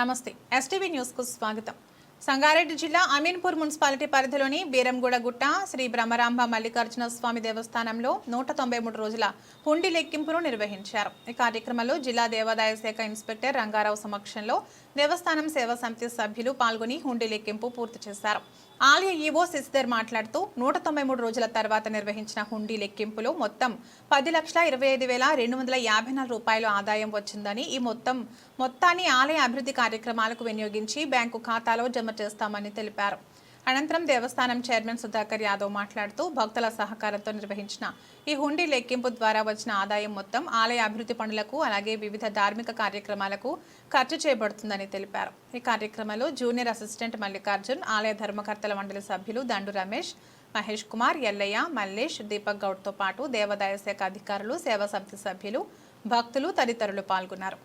నమస్తే. ఎస్టీవీ న్యూస్కు స్వాగతం. సంగారెడ్డి జిల్లా అమీన్పూర్ మున్సిపాలిటీ పరిధిలోని బీరంగూడ గుట్ట శ్రీ బ్రహ్మరాంబ మల్లికార్జున స్వామి దేవస్థానంలో నూట తొంభై మూడు రోజుల హుండీ లెక్కింపును నిర్వహించారు. ఈ కార్యక్రమంలో జిల్లా దేవాదాయ శాఖ ఇన్స్పెక్టర్ రంగారావు సమక్షంలో దేవస్థానం సేవా సమితి సభ్యులు పాల్గొని హుండీ లెక్కింపు పూర్తి చేశారు. ఆలయ ఈవో శశిధర్ మాట్లాడుతూ నూట తొంభై మూడు రోజుల తర్వాత నిర్వహించిన హుండీ లెక్కింపులో మొత్తం పది లక్షల ఇరవై ఐదు వేల రెండు వందల యాభై నాలుగు రూపాయలు ఆదాయం వచ్చిందని ఈ మొత్తం మొత్తాన్ని ఆలయ అభివృద్ధి కార్యక్రమాలకు వినియోగించి బ్యాంకు ఖాతాలో జమ చేస్తామని తెలిపారు. అనంతరం దేవస్థానం చైర్మన్ సుధాకర్ యాదవ్ మాట్లాడుతూ భక్తుల సహకారంతో నిర్వహించిన ఈ హుండీ లెక్కింపు ద్వారా వచ్చిన ఆదాయం మొత్తం ఆలయ అభివృద్ధి పనులకు అలాగే వివిధ ధార్మిక కార్యక్రమాలకు ఖర్చు చేయబడుతుందని తెలిపారు. ఈ కార్యక్రమంలో జూనియర్ అసిస్టెంట్ మల్లికార్జున్ ఆలయ ధర్మకర్తల మండలి సభ్యులు దండు రమేష్ మహేష్ కుమార్ ఎల్లయ్య మల్లేష్ దీపక్ గౌడ్తో పాటు దేవాదాయ శాఖ అధికారులు సేవా సమితి సభ్యులు భక్తులు తదితరులు పాల్గొన్నారు.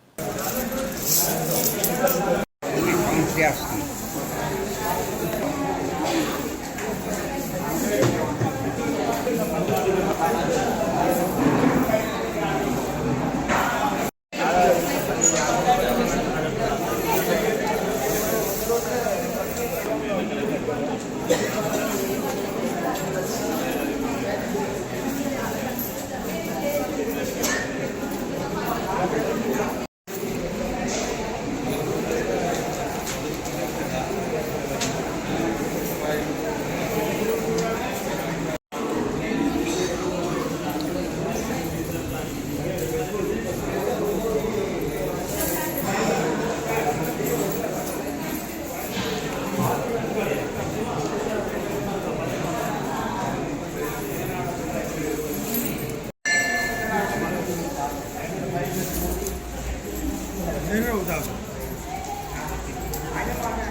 Gracias.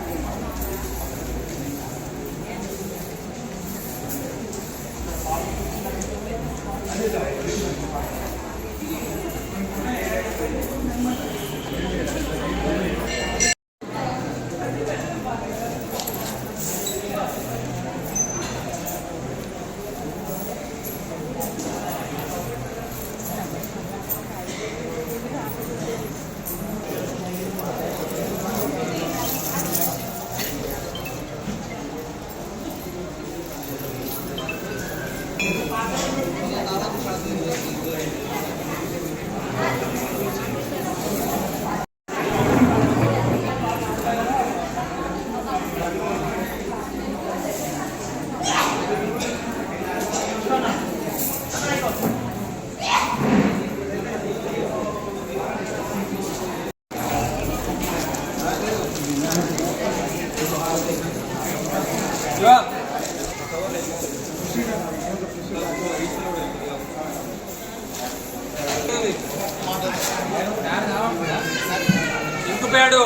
ఇంకుపేడు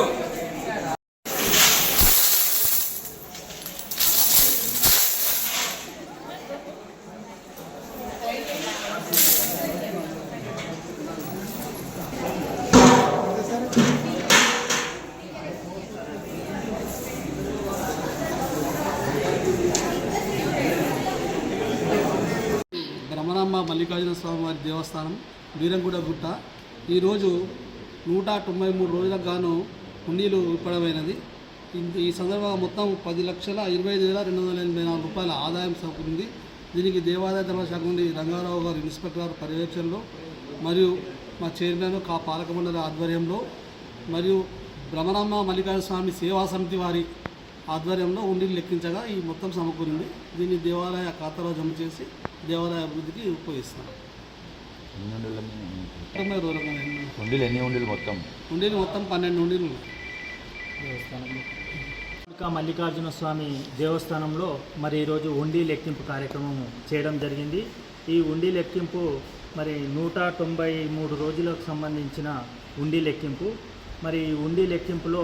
బ్రహ్మరాంబ మల్లికార్జున స్వామి వారి దేవస్థానం బీరంగూడ గుట్ట. ఈరోజు నూట తొంభై మూడు రోజులకు గాను హుండీలు విప్పడమైనది ఈ సందర్భంగా మొత్తం పది లక్షల ఇరవై ఐదు వేల రెండు వందల ఎనభై నాలుగు రూపాయల ఆదాయం సమకూరింది. దీనికి దేవాదాయ ధర్మశాఖ నుండి రంగారావు గారు ఇన్స్పెక్టర్ గారు పర్యవేక్షణలో మరియు మా చైర్మన్ కా పాలక మండలి ఆధ్వర్యంలో మరియు భ్రమరామ మల్లికార్జున స్వామి సేవా సమితి వారి ఆధ్వర్యంలో ఉండి లెక్కించగా ఈ మొత్తం సమకూరింది. దీన్ని దేవాలయ ఖాతాలో జమ చేసి దేవాలయ అభివృద్ధికి ఉపయోగిస్తాం ఎన్ని ఉండీలు తొంభై రోజులకు ఉండీలు ఎన్ని ఉండీలు మొత్తం? ఉండీలు మొత్తం పన్నెండు ఉండీలు ఉన్నాయి. ఇంకా మల్లికార్జున స్వామి దేవస్థానంలో మరి ఈరోజు ఉండి లెక్కింపు కార్యక్రమం చేయడం జరిగింది. ఈ ఉండి లెక్కింపు మరి నూట తొంభై మూడు రోజులకు సంబంధించిన ఉండి లెక్కింపు. మరి ఈ ఉండి లెక్కింపులో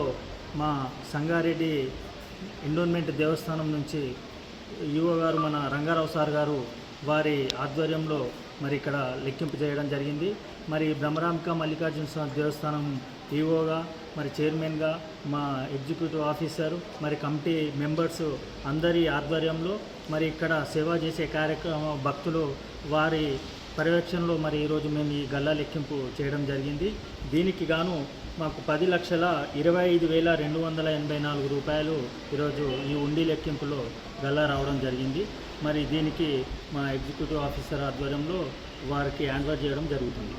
మా సంగారెడ్డి ఎండోన్మెంట్ దేవస్థానం నుంచి యువ గారు మన రంగారావు సార్ గారు వారి ఆధ్వర్యంలో మరి ఇక్కడ లెక్కింపు చేయడం జరిగింది. మరి బ్రహ్మరాంక మల్లికార్జున స్వామి దేవస్థానం ఈఓగా మరి చైర్మన్గా మా ఎగ్జిక్యూటివ్ ఆఫీసర్ మరి కమిటీ మెంబర్స్ అందరి ఆధ్వర్యంలో మరి ఇక్కడ సేవ చేసే కార్యక్రమ భక్తులు వారి పర్యవేక్షణలో మరి ఈరోజు మేము ఈ గల్లా లెక్కింపు చేయడం జరిగింది. దీనికి గాను మాకు పది లక్షల ఇరవై ఐదు వేల రెండు వందల ఎనభై నాలుగు రూపాయలు ఈరోజు ఈ ఉండి లెక్కింపులో గల్లా రావడం జరిగింది. మరి దీనికి మా ఎగ్జిక్యూటివ్ ఆఫీసర్ ఆధ్వర్యంలో వారికి హ్యాండ్ చేయడం జరుగుతుంది.